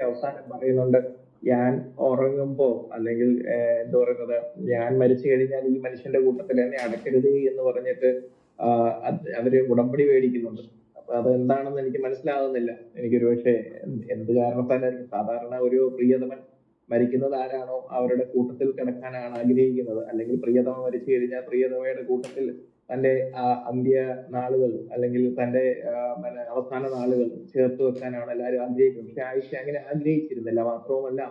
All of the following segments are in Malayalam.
അവസാനം പറയുന്നുണ്ട് ഞാൻ ഉറങ്ങുമ്പോ അല്ലെങ്കിൽ എന്താ പറയുന്നത് ഞാൻ മരിച്ചു കഴിഞ്ഞാൽ ഈ മനുഷ്യന്റെ കൂട്ടത്തിൽ എന്നെ അടക്കരുത് എന്ന് പറഞ്ഞിട്ട് അവർ ഉടമ്പടി മേടിക്കുന്നുണ്ട്. അപ്പൊ അത് എന്താണെന്ന് എനിക്ക് മനസ്സിലാകുന്നില്ല എനിക്കൊരു പക്ഷേ എന്ത് കാരണത്താലായിരിക്കും? സാധാരണ ഒരു പ്രിയതമൻ മരിക്കുന്നത് ആരാണോ? അവരുടെ കൂട്ടത്തിൽ കിടക്കാനാണ് ആഗ്രഹിക്കുന്നത് അല്ലെങ്കിൽ പ്രിയതമ മരിച്ചു കഴിഞ്ഞാൽ പ്രിയതമയുടെ കൂട്ടത്തിൽ തന്റെ അന്ത്യ നാളുകൾ അല്ലെങ്കിൽ തന്റെ അവസാന നാളുകൾ ചേർത്ത് വെക്കാനാണ് എല്ലാവരും ആഗ്രഹിക്കുന്നത്. പക്ഷെ ആയിഷ അങ്ങനെ ആഗ്രഹിച്ചിരുന്നില്ല. മാത്രവുമല്ല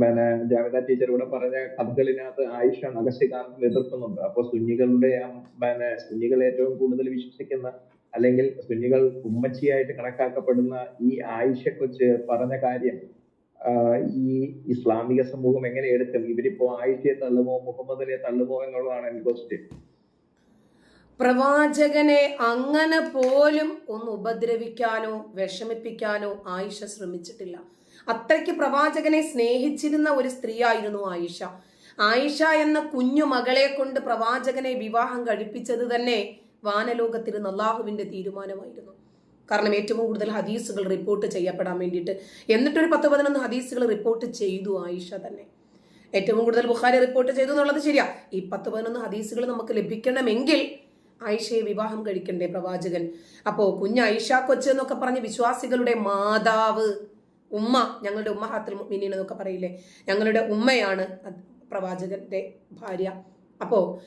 പിന്നെ ജാമിദ ടീച്ചർ ഇവിടെ പറഞ്ഞ കഥകളിനകത്ത് ആയിഷ നഗശികാന്തം എതിർക്കുന്നുണ്ട്. അപ്പൊ സുന്നികളുടെ പിന്നെ സുന്നികൾ ഏറ്റവും കൂടുതൽ വിശ്വസിക്കുന്ന അല്ലെങ്കിൽ സുന്നികൾ ഉമ്മച്ചിയായിട്ട് കണക്കാക്കപ്പെടുന്ന ഈ ആയിഷയെ കുറിച്ച് പറഞ്ഞ കാര്യം ഈ ഇസ്ലാമിക സമൂഹം എങ്ങനെ എടുക്കും ഇവരിപ്പോ ആയിഷയെ തള്ളുമോ മുഹമ്മദിനെ തള്ളുമോ എന്നുള്ളതാണ് എന്റെ ക്വസ്റ്റ്യൻ പ്രവാചകനെ അങ്ങനെ പോലും ഒന്ന് ഉപദ്രവിക്കാനോ വിഷമിപ്പിക്കാനോ ആയിഷ ശ്രമിച്ചിട്ടില്ല. അത്രയ്ക്ക് പ്രവാചകനെ സ്നേഹിച്ചിരുന്ന ഒരു സ്ത്രീയായിരുന്നു ആയിഷ. ആയിഷ എന്ന കുഞ്ഞു മകളെ കൊണ്ട് പ്രവാചകനെ വിവാഹം കഴിപ്പിച്ചത് തന്നെ വാനലോകത്തിരുന്ന അള്ളാഹുവിന്റെ തീരുമാനമായിരുന്നു. കാരണം ഏറ്റവും കൂടുതൽ ഹദീസുകൾ റിപ്പോർട്ട് ചെയ്യപ്പെടാൻ വേണ്ടിയിട്ട്. എന്നിട്ടൊരു പത്ത് പതിനൊന്ന് ഹദീസുകൾ റിപ്പോർട്ട് ചെയ്തു ആയിഷ തന്നെ. ഏറ്റവും കൂടുതൽ ബുഖാരി റിപ്പോർട്ട് ചെയ്തു എന്നുള്ളത് ശരിയാ. ഈ പത്ത് പതിനൊന്ന് ഹദീസുകൾ നമുക്ക് ലഭിക്കണമെങ്കിൽ ആയിഷയെ വിവാഹം കഴിക്കണ്ടേ പ്രവാചകൻ. അപ്പോ കുഞ്ഞ് ആയിഷ കൊച്ച് എന്നൊക്കെ പറഞ്ഞ് വിശ്വാസികളുടെ മാതാവ് ഉമ്മ ഞങ്ങളുടെ ഉമ്മഹാത്തിൽ മിനീൻ എന്നൊക്കെ പറയില്ലേ? ഞങ്ങളുടെ ഉമ്മയാണ് പ്രവാചകന്റെ ഭാര്യ. അപ്പോ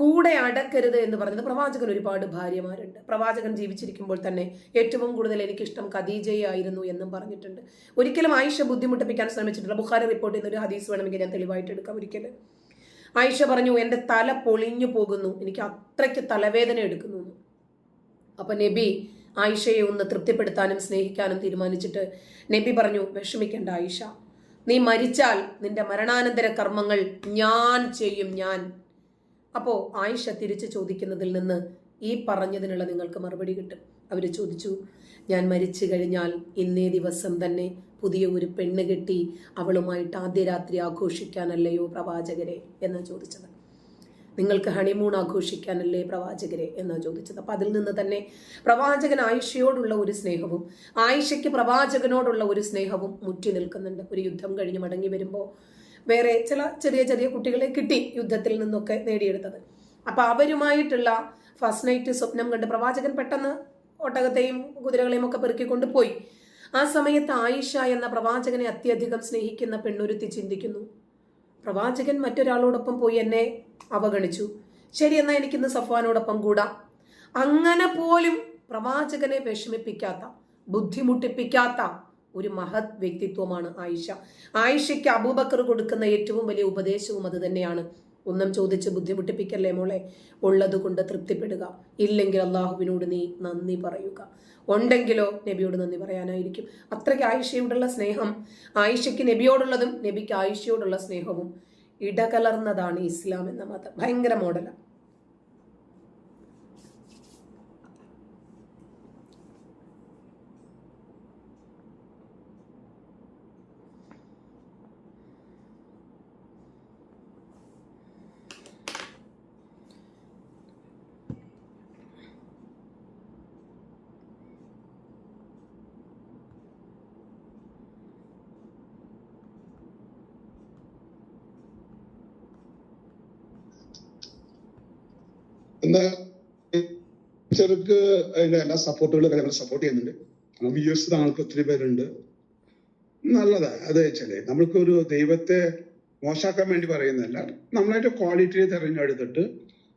കൂടെ അടക്കരുത് എന്ന് പറഞ്ഞത് പ്രവാചകൻ ഒരുപാട് ഭാര്യമാരുണ്ട്. പ്രവാചകൻ ജീവിച്ചിരിക്കുമ്പോൾ തന്നെ ഏറ്റവും കൂടുതൽ എനിക്കിഷ്ടം ഖദീജയെ ആയിരുന്നു എന്നും പറഞ്ഞിട്ടുണ്ട്. ഒരിക്കലും ആയിഷ ബുദ്ധിമുട്ടിപ്പിക്കാൻ ശ്രമിച്ചിട്ടില്ല. ബുഖാരി റിപ്പോർട്ട് ചെയ്യുന്ന ഒരു ഹദീസ് വേണമെങ്കിൽ ഞാൻ തെളിവായിട്ട് എടുക്കാം ഒരിക്കലും. ആയിഷ പറഞ്ഞു എന്റെ തല പൊളിഞ്ഞു പോകുന്നു. എനിക്ക് അത്രയ്ക്ക് തലവേദന എടുക്കുന്നു. അപ്പൊ നബി ആയിഷയെ ഒന്ന് തൃപ്തിപ്പെടുത്താനും സ്നേഹിക്കാനും തീരുമാനിച്ചിട്ട് നബി പറഞ്ഞു വിഷമിക്കേണ്ട ആയിഷ. നീ മരിച്ചാൽ നിന്റെ മരണാനന്തര കർമ്മങ്ങൾ ഞാൻ ചെയ്യും ഞാൻ അപ്പോ ആയിഷ തിരിച്ചു ചോദിക്കുന്നതിൽ നിന്ന് ഈ പറഞ്ഞതിനുള്ള നിങ്ങൾക്ക് മറുപടി കിട്ടും. അവർ ചോദിച്ചു ഞാൻ മരിച്ചു കഴിഞ്ഞാൽ ഇന്നേ ദിവസം തന്നെ പുതിയ ഒരു പെണ്ണ് കെട്ടി അവളുമായിട്ട് ആദ്യ രാത്രി ആഘോഷിക്കാനല്ലയോ പ്രവാചകരെ? എന്ന് ചോദിച്ചത്. നിങ്ങൾക്ക് ഹണിമൂൺ ആഘോഷിക്കാനല്ലേ പ്രവാചകരെ? എന്ന് ചോദിച്ചത്. അപ്പൊ അതിൽ നിന്ന് തന്നെ പ്രവാചകൻ ആയിഷയോടുള്ള ഒരു സ്നേഹവും ആയിഷയ്ക്ക് പ്രവാചകനോടുള്ള ഒരു സ്നേഹവും മുറ്റി നിൽക്കുന്നുണ്ട്. ഒരു യുദ്ധം കഴിഞ്ഞ് മടങ്ങി വരുമ്പോൾ വേറെ ചില ചെറിയ ചെറിയ കുട്ടികളെ കിട്ടി യുദ്ധത്തിൽ നിന്നൊക്കെ നേടിയെടുത്തത്. അപ്പൊ അവരുമായിട്ടുള്ള ഫസ്റ്റ് നൈറ്റ് സ്വപ്നം കണ്ട് പ്രവാചകൻ പെട്ടെന്ന് ഒട്ടകത്തെയും കുതിരകളെയും ഒക്കെ പെറുക്കിക്കൊണ്ട് പോയി ആ സമയത്ത് ആയിഷ എന്ന പ്രവാചകനെ അത്യധികം സ്നേഹിക്കുന്ന പെണ്ണുരുത്തി ചിന്തിക്കുന്നു. പ്രവാചകൻ മറ്റൊരാളോടൊപ്പം പോയി എന്നെ അവഗണിച്ചു. ശരി എന്നാ എനിക്കിന്ന് സഫ്വാനോടൊപ്പം കൂടാം. അങ്ങനെ പോലും പ്രവാചകനെ വിഷമിപ്പിക്കാത്ത ബുദ്ധിമുട്ടിപ്പിക്കാത്ത ഒരു മഹത് വ്യക്തിത്വമാണ് ആയിഷ. ആയിഷയ്ക്ക് അബൂബക്കർ കൊടുക്കുന്ന ഏറ്റവും വലിയ ഉപദേശവും അത് തന്നെയാണ്. ഒന്നും ചോദിച്ച് ബുദ്ധിമുട്ടിപ്പിക്കല്ലേ മോളെ? ഉള്ളത് കൊണ്ട് തൃപ്തിപ്പെടുക. ഇല്ലെങ്കിൽ അള്ളാഹുവിനോട് നീ നന്ദി പറയുക. ഉണ്ടെങ്കിലോ നബിയോട് നന്ദി പറയാനായിരിക്കും. അത്രയ്ക്ക് ആയിഷയോടുള്ള സ്നേഹം. ആയിഷയ്ക്ക് നബിയോടുള്ളതും നബിക്ക് ആയിഷയോടുള്ള സ്നേഹവും ഇടകലർന്നതാണ് ഇസ്ലാം എന്ന മതം. ഭയങ്കര മോഡലാണ് ചെറുക്ക് അതിന്റെ എല്ലാ സപ്പോർട്ടുകളും ഞങ്ങൾ സപ്പോർട്ട് ചെയ്യുന്നുണ്ട്. ഓബിയസ് ആൾക്ക് ഒത്തിരി പേരുണ്ട്. നല്ലതാ. അത് വെച്ചാലേ നമ്മൾക്കൊരു ദൈവത്തെ മോശാക്കാൻ വേണ്ടി പറയുന്നതല്ല നമ്മളായിട്ട് ക്വാളിറ്റിയെ തെരഞ്ഞെടുത്തിട്ട്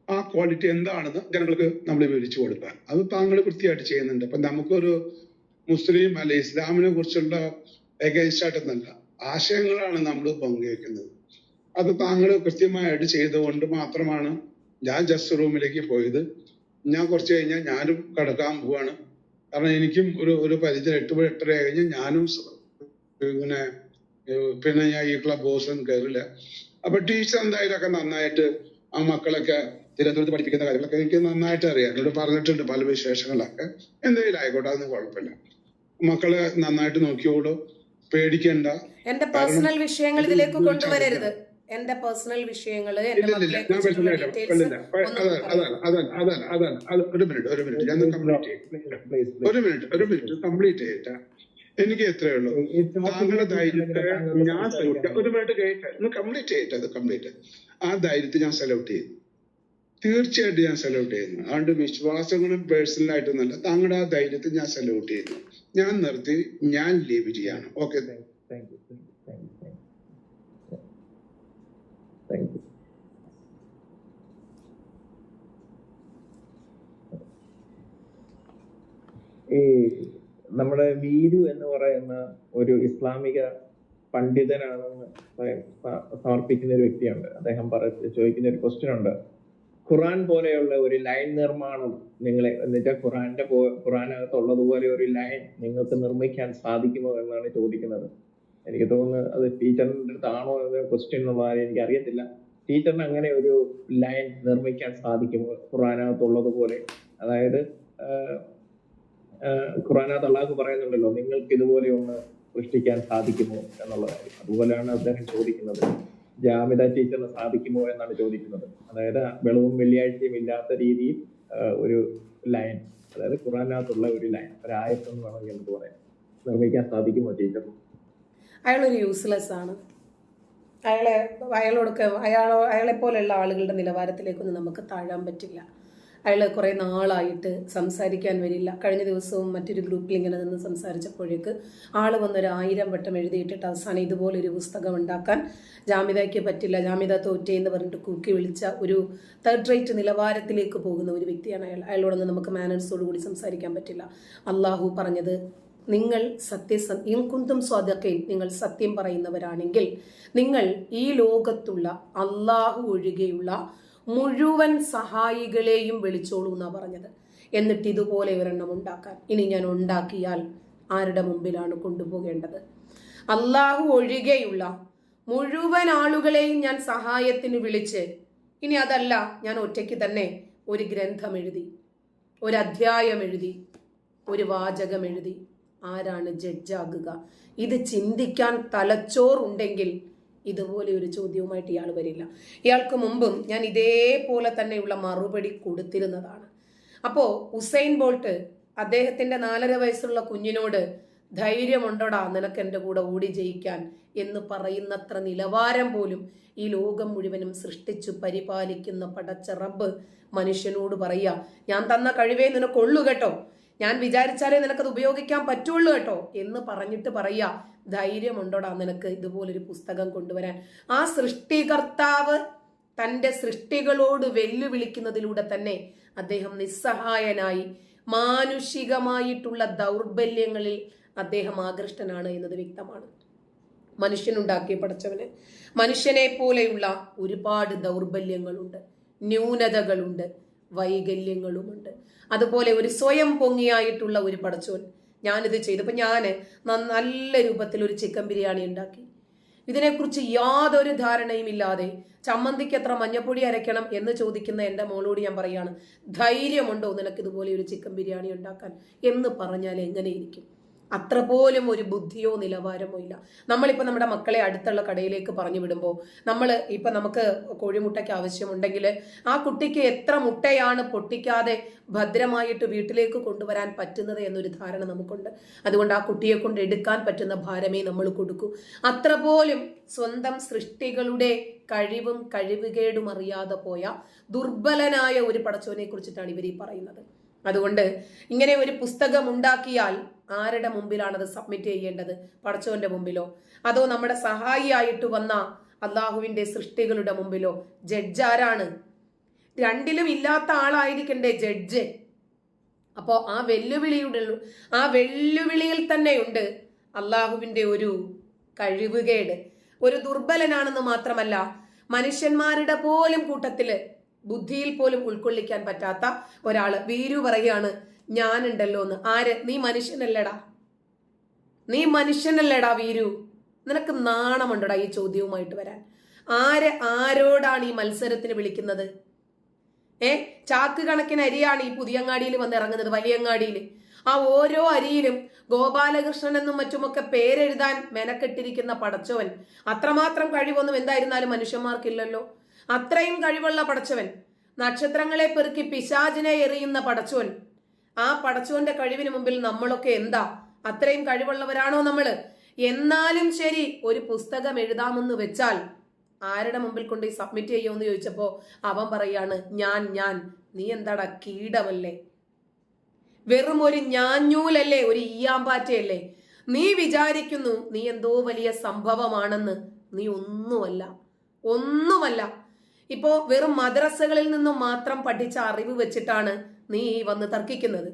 ആ ക്വാളിറ്റി എന്താണെന്ന് ജനങ്ങൾക്ക് നമ്മൾ വിവരിച്ചു കൊടുക്കുക. അത് താങ്കൾ വൃത്തിയായിട്ട് ചെയ്യുന്നുണ്ട്. അപ്പൊ നമുക്കൊരു മുസ്ലിം അല്ലെ ഇസ്ലാമിനെ കുറിച്ചുള്ള എഗൈൻസ്റ്റ് ആയിട്ടൊന്നല്ല ആശയങ്ങളാണ് നമ്മൾ പങ്കുവെക്കുന്നത്. അത് താങ്കൾ കൃത്യമായിട്ട് ചെയ്തുകൊണ്ട് മാത്രമാണ് ഞാൻ ജസ്റ്റ് റൂമിലേക്ക് പോയത്. ഞാൻ കുറച്ച് കഴിഞ്ഞാൽ ഞാനും കിടക്കാൻ പോവാണ്. കാരണം എനിക്കും ഒരു ഒരു പരിചയം എട്ട് എട്ടര കഴിഞ്ഞ് ഞാനും ഇങ്ങനെ പിന്നെ ഞാൻ ഈ ക്ലബ് ഒന്നും കയറില്ല അപ്പൊ ടീച്ചർ എന്തായാലും ഒക്കെ നന്നായിട്ട് ആ മക്കളൊക്കെ തിരുവനന്തപുരത്ത് പഠിപ്പിക്കുന്ന കാര്യങ്ങളൊക്കെ എനിക്ക് നന്നായിട്ട് അറിയാം. എന്നോട് പറഞ്ഞിട്ടുണ്ട് പല വിശേഷങ്ങളൊക്കെ. എന്തെങ്കിലും ആയിക്കോട്ടെ അതൊന്നും കുഴപ്പമില്ല. മക്കളെ നന്നായിട്ട് നോക്കിയോളൂ പേടിക്കണ്ട. എന്റെ പേഴ്സണൽ വിഷയങ്ങൾ ഇതിലേക്ക് കൊണ്ടുവരരുത്. എന്റെ പേഴ്സണൽ വിഷയങ്ങൾ ഒരു മിനിറ്റ് ഒരു മിനിറ്റ് കംപ്ലീറ്റ് ചെയ്യട്ടെ. എനിക്ക് എത്രയേ ഉള്ളൂ. താങ്കളുടെ ധൈര്യത്തെ ഞാൻ സല്യൂട്ട് ഒരു മിനിറ്റ് കേട്ടു കംപ്ലീറ്റ് ചെയ്യട്ടെ അത് കംപ്ലീറ്റ് ആ ധൈര്യത്തെ ഞാൻ സല്യൂട്ട് ചെയ്യുന്നു. തീർച്ചയായിട്ടും ഞാൻ സല്യൂട്ട് ചെയ്യുന്നു. അതുകൊണ്ട് വിശ്വാസങ്ങളും പേഴ്സണൽ ആയിട്ടൊന്നല്ല താങ്കളുടെ ആ ധൈര്യത്തെ ഞാൻ സല്യൂട്ട് ചെയ്യുന്നു. ഞാൻ നിർത്തി ഞാൻ ലീവ് ചെയ്യാണ് okay thank you thank you ഈ നമ്മുടെ വീരു എന്ന് പറയുന്ന ഒരു ഇസ്ലാമിക പണ്ഡിതനാണെന്ന് സമർപ്പിക്കുന്ന ഒരു വ്യക്തിയുണ്ട്. അദ്ദേഹം പറ ചോദിക്കുന്ന ഒരു ക്വസ്റ്റ്യൻ ഉണ്ട്. ഖുറാൻ പോലെയുള്ള ഒരു ലൈൻ നിർമ്മാണം നിങ്ങളെ എന്നുവെച്ചാൽ ഖുറാന്റെ ഖുറാനകത്തുള്ളതുപോലെ ഒരു ലൈൻ നിങ്ങൾക്ക് നിർമ്മിക്കാൻ സാധിക്കുമോ എന്നാണ് ചോദിക്കുന്നത്. എനിക്ക് തോന്നുന്നു അത് ടീച്ചറിന്റെ അടുത്താണോ എന്ന ക്വസ്റ്റ്യൻ എന്നുള്ള എനിക്ക് അറിയത്തില്ല. ടീച്ചറിന് അങ്ങനെ ഒരു ലൈൻ നിർമ്മിക്കാൻ സാധിക്കുമോ? ഖുറാനകത്തുള്ളതുപോലെ അതായത് ആഹ്, അള്ളാഹു പറയുന്നുണ്ടല്ലോ നിങ്ങൾക്ക് ഇതുപോലെ ഒന്ന് സൃഷ്ടിക്കാൻ സാധിക്കുമോ? എന്നുള്ള കാര്യം അതുപോലെയാണ് അദ്ദേഹം ചോദിക്കുന്നത് ജാമിത ടീച്ചറിന് സാധിക്കുമോ? എന്നാണ് ചോദിക്കുന്നത്. അതായത് വെളവും വെള്ളിയാഴ്ചയും ഇല്ലാത്ത രീതിയിൽ ഒരു ലൈൻ അതായത് ഖുറാനകത്തുള്ള ഒരു ലൈൻ ഒരു ആയത്തെന്ന് വേണമെങ്കിൽ നമുക്ക് പറയാം. നിർമ്മിക്കാൻ സാധിക്കുമോ ടീച്ചറിന് അയാളൊരു യൂസ്ലെസ് ആണ്. അയാളെ അയാളോടൊക്കെ അയാളോ അയാളെപ്പോലെയുള്ള ആളുകളുടെ നിലവാരത്തിലേക്കൊന്നും നമുക്ക് താഴാൻ പറ്റില്ല. അയാൾ കുറേ നാളായിട്ട് സംസാരിക്കാൻ വരില്ല. കഴിഞ്ഞ ദിവസവും മറ്റൊരു ഗ്രൂപ്പിൽ ഇങ്ങനെ നിന്ന് സംസാരിച്ചപ്പോഴേക്ക് ആൾ വന്നൊരു ആയിരം വട്ടം എഴുതിയിട്ടിട്ട് അവസാനം ഇതുപോലൊരു പുസ്തകം ഉണ്ടാക്കാൻ ജാമിതയ്ക്ക് പറ്റില്ല ജാമിത തോറ്റേ എന്ന് പറഞ്ഞിട്ട് കൂക്കി വിളിച്ച ഒരു തേർഡ് റേറ്റ് നിലവാരത്തിലേക്ക് പോകുന്ന ഒരു വ്യക്തിയാണ് അയാൾ. അയാളോടൊന്നും നമുക്ക് മാനേഴ്സോട് കൂടി സംസാരിക്കാൻ പറ്റില്ല. അള്ളാഹു പറഞ്ഞത് നിങ്ങൾ സത്യസം കുന്തും സ്വാദക്കൈൻ നിങ്ങൾ സത്യം പറയുന്നവരാണെങ്കിൽ നിങ്ങൾ ഈ ലോകത്തുള്ള അള്ളാഹു ഒഴികെയുള്ള മുഴുവൻ സഹായികളെയും വിളിച്ചോളൂ എന്നാ പറഞ്ഞത്. എന്നിട്ട് ഇതുപോലെ ഒരെണ്ണം ഉണ്ടാക്കാൻ. ഇനി ഞാൻ ഉണ്ടാക്കിയാൽ ആരുടെ മുമ്പിലാണ് കൊണ്ടുപോകേണ്ടത്? അള്ളാഹു ഒഴികെയുള്ള മുഴുവൻ ആളുകളെയും ഞാൻ സഹായത്തിന് വിളിച്ച് ഇനി അതല്ല ഞാൻ ഒറ്റയ്ക്ക് തന്നെ ഒരു ഗ്രന്ഥം എഴുതി ഒരു അധ്യായം എഴുതി ഒരു വാചകം എഴുതി. ആരാണ് ജഡ്ജാകുക? ഇത് ചിന്തിക്കാൻ തലച്ചോറുണ്ടെങ്കിൽ ഇതുപോലെ ഒരു ചോദ്യവുമായിട്ട് ഇയാൾ വരില്ല. ഇയാൾക്ക് മുമ്പും ഞാൻ ഇതേപോലെ തന്നെയുള്ള മറുപടി കൊടുത്തിരുന്നതാണ്. അപ്പോൾ ഉസൈൻ ബോൾട്ട് അദ്ദേഹത്തിന്റെ നാലര വയസ്സുള്ള കുഞ്ഞിനോട് ധൈര്യമുണ്ടോടാ നിനക്ക് എന്റെ കൂടെ ഓടി ജയിക്കാൻ എന്ന് പറയുന്നത്ര നിലവാരം പോലും ഈ ലോകം മുഴുവനും സൃഷ്ടിച്ചു പരിപാലിക്കുന്ന പടച്ച റബ്ബ് മനുഷ്യനോട് പറയുക ഞാൻ തന്ന കഴിവേ നിനക്കൊള്ളു കേട്ടോ. ഞാൻ വിചാരിച്ചാലേ നിനക്കത് ഉപയോഗിക്കാൻ പറ്റുള്ളൂ കേട്ടോ എന്ന് പറഞ്ഞിട്ട് പറയുക ധൈര്യമുണ്ടോടാ നിനക്ക് ഇതുപോലൊരു പുസ്തകം കൊണ്ടുവരാൻ? ആ സൃഷ്ടികർത്താവ് തന്റെ സൃഷ്ടികളോട് വെല്ലുവിളിക്കുന്നതിലൂടെ തന്നെ അദ്ദേഹം നിസ്സഹായനായി മാനുഷികമായിട്ടുള്ള ദൗർബല്യങ്ങളിൽ അദ്ദേഹം ആകൃഷ്ടനാണ് എന്നത് വ്യക്തമാണ്. മനുഷ്യനുണ്ടാക്കിയ പടച്ചവന് മനുഷ്യനെ പോലെയുള്ള ഒരുപാട് ദൗർബല്യങ്ങളുണ്ട് ന്യൂനതകളുണ്ട്. വൈകല്യങ്ങളുമുണ്ട്. അതുപോലെ ഒരു സ്വയം പൊങ്ങിയായിട്ടുള്ള ഒരു പടച്ചോൻ ഞാനിത് ചെയ്തു അപ്പം ഞാൻ നല്ല രൂപത്തിൽ ഒരു ചിക്കൻ ബിരിയാണി ഉണ്ടാക്കി. ഇതിനെക്കുറിച്ച് യാതൊരു ധാരണയും ഇല്ലാതെ ചമ്മന്തിക്ക് എത്ര മഞ്ഞപ്പൊടി അരയ്ക്കണം എന്ന് ചോദിക്കുന്ന എന്റെ മോളോട് ഞാൻ പറയാണ് ധൈര്യമുണ്ടോ നിനക്ക് ഇതുപോലെ ഒരു ചിക്കൻ ബിരിയാണി ഉണ്ടാക്കാൻ? എന്ന് പറഞ്ഞാൽ എങ്ങനെയിരിക്കും അത്ര പോലും ഒരു ബുദ്ധിയോ നിലവാരമോ ഇല്ല. നമ്മളിപ്പോൾ നമ്മുടെ മക്കളെ അടുത്തുള്ള കടയിലേക്ക് പറഞ്ഞു വിടുമ്പോൾ നമ്മൾ ഇപ്പം നമുക്ക് കോഴിമുട്ടയ്ക്ക് ആവശ്യമുണ്ടെങ്കിൽ ആ കുട്ടിക്ക് എത്ര മുട്ടയാണ് പൊട്ടിക്കാതെ ഭദ്രമായിട്ട് വീട്ടിലേക്ക് കൊണ്ടുവരാൻ പറ്റുന്നത് എന്നൊരു ധാരണ നമുക്കുണ്ട്. അതുകൊണ്ട് ആ കുട്ടിയെ കൊണ്ട് എടുക്കാൻ പറ്റുന്ന ഭാരമേ നമ്മൾ കൊടുക്കൂ. അത്ര പോലും സ്വന്തം സൃഷ്ടികളുടെ കഴിവും കഴിവുകേടും അറിയാതെ പോയ ദുർബലനായ ഒരു പടച്ചോനെ കുറിച്ചിട്ടാണ് ഇവർ ഈ പറയുന്നത്. അതുകൊണ്ട് ഇങ്ങനെ ഒരു പുസ്തകം ഉണ്ടാക്കിയാൽ ആരുടെ മുമ്പിലാണ് അത് സബ്മിറ്റ് ചെയ്യേണ്ടത്? പടച്ചോന്റെ മുമ്പിലോ? അതോ നമ്മുടെ സഹായിയായിട്ട് വന്ന അള്ളാഹുവിന്റെ സൃഷ്ടികളുടെ മുമ്പിലോ? ജഡ്ജ് ആരാണ്? രണ്ടിലും ഇല്ലാത്ത ആളായിരിക്കണ്ടേ ജഡ്ജ് അപ്പോ ആ വെല്ലുവിളിയുടെ ആ വെല്ലുവിളിയിൽ തന്നെയുണ്ട് അള്ളാഹുവിന്റെ ഒരു കഴിവുകേട്. ഒരു ദുർബലനാണെന്ന് മാത്രമല്ല മനുഷ്യന്മാരുടെ പോലും കൂട്ടത്തിൽ ബുദ്ധിയിൽ പോലും ഉൾക്കൊള്ളിക്കാൻ പറ്റാത്ത ഒരാൾ. വീരു പറയാണ് ഞാനുണ്ടല്ലോ എന്ന്. ആര്? നീ മനുഷ്യനല്ലടാ. നീ മനുഷ്യനല്ലടാ വീരു. നിനക്ക് നാണമുണ്ടടാ ഈ ചോദ്യവുമായിട്ട് വരാൻ. ആര് ആരോടാണ് ഈ മത്സരത്തിന് വിളിക്കുന്നത്? ഏ? ചാക്ക് കണക്കിന് അരിയാണ് ഈ പുതിയങ്ങാടിയിൽ വന്ന് ഇറങ്ങുന്നത് വലിയങ്ങാടിയിൽ. ആ ഓരോ അരിയിലും ഗോപാലകൃഷ്ണൻ എന്നും മറ്റുമൊക്കെ പേരെഴുതാൻ മെനക്കെട്ടിരിക്കുന്ന പടച്ചവൻ. അത്രമാത്രം കഴിവൊന്നും എന്തായിരുന്നാലും മനുഷ്യന്മാർക്കില്ലല്ലോ. അത്രയും കഴിവുള്ള പടച്ചവൻ. നക്ഷത്രങ്ങളെ പെറുക്കി പിശാചിനെ എറിയുന്ന പടച്ചവൻ. ആ പടച്ചുവന്റെ കഴിവിന് മുമ്പിൽ നമ്മളൊക്കെ എന്താ? അത്രയും കഴിവുള്ളവരാണോ നമ്മൾ? എന്നാലും ശരി ഒരു പുസ്തകം എഴുതാമെന്ന് വെച്ചാൽ ആരുടെ മുമ്പിൽ കൊണ്ട് സബ്മിറ്റ് ചെയ്യുമെന്ന് ചോദിച്ചപ്പോ അവൻ പറയാണ് ഞാൻ ഞാൻ. നീ എന്താടാ കീടമല്ലേ? വെറും ഒരു ഞാഞ്ഞൂലല്ലേ ഒരു ഈയാമ്പാറ്റയല്ലേ? നീ വിചാരിക്കുന്നു നീ എന്തോ വലിയ സംഭവമാണെന്ന്. നീ ഒന്നുമല്ല ഒന്നുമല്ല. ഇപ്പോ വെറും മദ്രസകളിൽ നിന്നും മാത്രം പഠിച്ച അറിവ് വെച്ചിട്ടാണ് നീ വന്ന് തർക്കിക്കുന്നത്.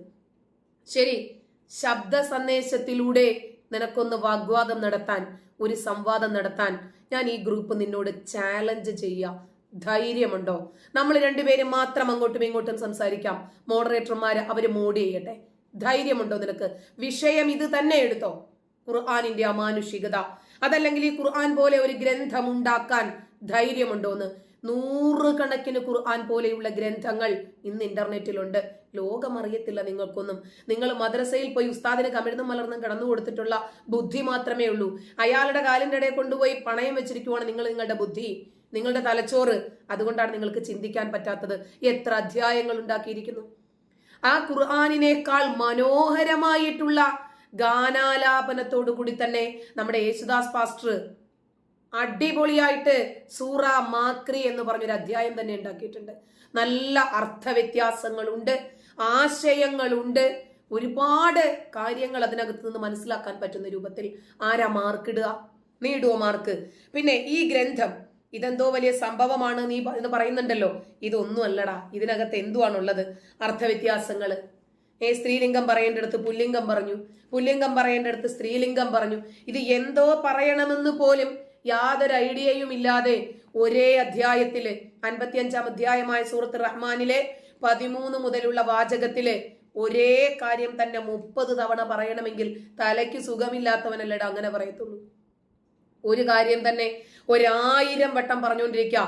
ശരി ശബ്ദ സന്ദേശത്തിലൂടെ നിനക്കൊന്ന് വാഗ്വാദം നടത്താൻ ഒരു സംവാദം നടത്താൻ ഞാൻ ഈ ഗ്രൂപ്പ് നിന്നോട് ചാലഞ്ച് ചെയ്യാം ധൈര്യമുണ്ടോ? നമ്മൾ രണ്ടുപേരും മാത്രം അങ്ങോട്ടും ഇങ്ങോട്ടും സംസാരിക്കാം. മോഡറേറ്റർമാർ അവർ മോഡ് ചെയ്യട്ടെ. ധൈര്യമുണ്ടോ നിനക്ക്? വിഷയം ഇത് തന്നെ എടുത്തോ. ഖുർആാനിന്റെ അമാനുഷികത. അതല്ലെങ്കിൽ ഈ ഖുർആൻ പോലെ ഒരു ഗ്രന്ഥം ഉണ്ടാക്കാൻ ധൈര്യമുണ്ടോന്ന് നൂറുകണക്കിന് ഖുർആൻ പോലെയുള്ള ഗ്രന്ഥങ്ങൾ ഇന്ന് ഇന്റർനെറ്റിലുണ്ട്. ലോകമറിയത്തില്ല നിങ്ങൾക്കൊന്നും. നിങ്ങൾ മദ്രസയിൽ പോയി ഉസ്താദിനെ കമിഴ്ന്നും മലർന്നും കടന്നു കൊടുത്തിട്ടുള്ള ബുദ്ധി മാത്രമേ ഉള്ളൂ. അയാളുടെ കാലിന്റെ ഇടയിൽ കൊണ്ടുപോയി പണയം വെച്ചിരിക്കുവാണ് നിങ്ങൾ നിങ്ങളുടെ ബുദ്ധി. നിങ്ങളുടെ തലച്ചോറ്. അതുകൊണ്ടാണ് നിങ്ങൾക്ക് ചിന്തിക്കാൻ പറ്റാത്തത്. എത്ര അധ്യായങ്ങൾ ഉണ്ടാക്കിയിരിക്കുന്നു. ആ ഖുർആാനിനേക്കാൾ മനോഹരമായിട്ടുള്ള ഗാനാലാപനത്തോടു കൂടി തന്നെ നമ്മുടെ യേശുദാസ് പാസ്റ്റർ അടിപൊളിയായിട്ട് സൂറ മാക്രി എന്ന് പറഞ്ഞൊരു അധ്യായം തന്നെ ഉണ്ടാക്കിയിട്ടുണ്ട്. നല്ല അർത്ഥവ്യത്യാസങ്ങളുണ്ട് ആശയങ്ങളുണ്ട്. ഒരുപാട് കാര്യങ്ങൾ അതിനകത്ത് നിന്ന് മനസ്സിലാക്കാൻ പറ്റുന്ന രൂപത്തിൽ ആരാ മാർക്ക് ഇടുക? നേടുവോ മാർക്ക്? പിന്നെ ഈ ഗ്രന്ഥം ഇതെന്തോ വലിയ സംഭവമാണ് നീ എന്ന് പറയുന്നുണ്ടല്ലോ. ഇതൊന്നും അല്ലടാ. ഇതിനകത്ത് എന്തുവാണുള്ളത്? അർത്ഥവ്യത്യാസങ്ങൾ. ഏ സ്ത്രീലിംഗം പറയേണ്ടടുത്ത് പുല്ലിംഗം പറഞ്ഞു. പുല്ലിംഗം പറയേണ്ടടുത്ത് സ്ത്രീലിംഗം പറഞ്ഞു. ഇത് എന്തോ പറയണമെന്ന് പോലും യാതൊരു ഐഡിയയും ഇല്ലാതെ ഒരേ അധ്യായത്തിൽ അൻപത്തിയഞ്ചാം അധ്യായമായ സൂറത്ത് റഹ്മാനിലെ പതിമൂന്ന് മുതലുള്ള വാചകത്തിലെ ഒരേ കാര്യം തന്നെ മുപ്പത് തവണ പറയണമെങ്കിൽ തലയ്ക്ക് സുഖമില്ലാത്തവനല്ലേടാ അങ്ങനെ പറയത്തുള്ളൂ. ഒരു കാര്യം തന്നെ ഒരായിരം വട്ടം പറഞ്ഞുകൊണ്ടിരിക്കുക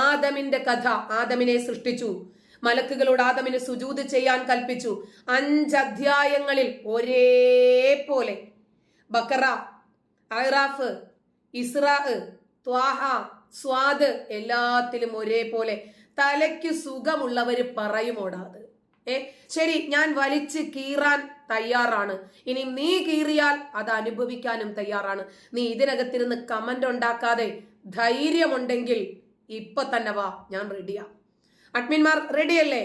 ആദമിന്റെ കഥ ആദമിനെ സൃഷ്ടിച്ചു മലക്കുകളോട് ആദമിന് സുജൂത് ചെയ്യാൻ കൽപ്പിച്ചു അഞ്ച് അധ്യായങ്ങളിൽ ഒരേപോലെ. ബക്കറ അഹ്റാഫ് ഇസ്രാ ത്വാഹ സ്വാദ് എല്ലാത്തിലും ഒരേപോലെ. തലയ്ക്ക് സുഖമുള്ളവർ പറയുമോടാത് ഏ ശരി ഞാൻ വലിച്ച് കീറാൻ തയ്യാറാണ്. ഇനി നീ കീറിയാൽ അത് അനുഭവിക്കാനും തയ്യാറാണ്. നീ ഇതിനകത്തിരുന്ന് കമന്റ് ഉണ്ടാക്കാതെ ധൈര്യമുണ്ടെങ്കിൽ ഇപ്പൊ തന്നെ വാ ഞാൻ റെഡിയാ. അഡ്മിന്മാർ റെഡിയല്ലേ?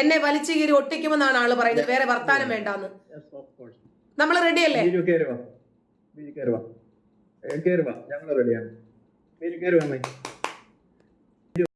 എന്നെ വലിച്ചു കീറി ഒട്ടിക്കുമെന്നാണ് ആൾ പറയുന്നത്. വേറെ വർത്താനം വേണ്ടാന്ന്. നമ്മൾ റെഡിയല്ലേ? ബിജു കയറുവാ കയറുവാ ഞങ്ങൾ റെഡിയാണ് വീട്ടിൽ കയറുവാ അമ്മേ.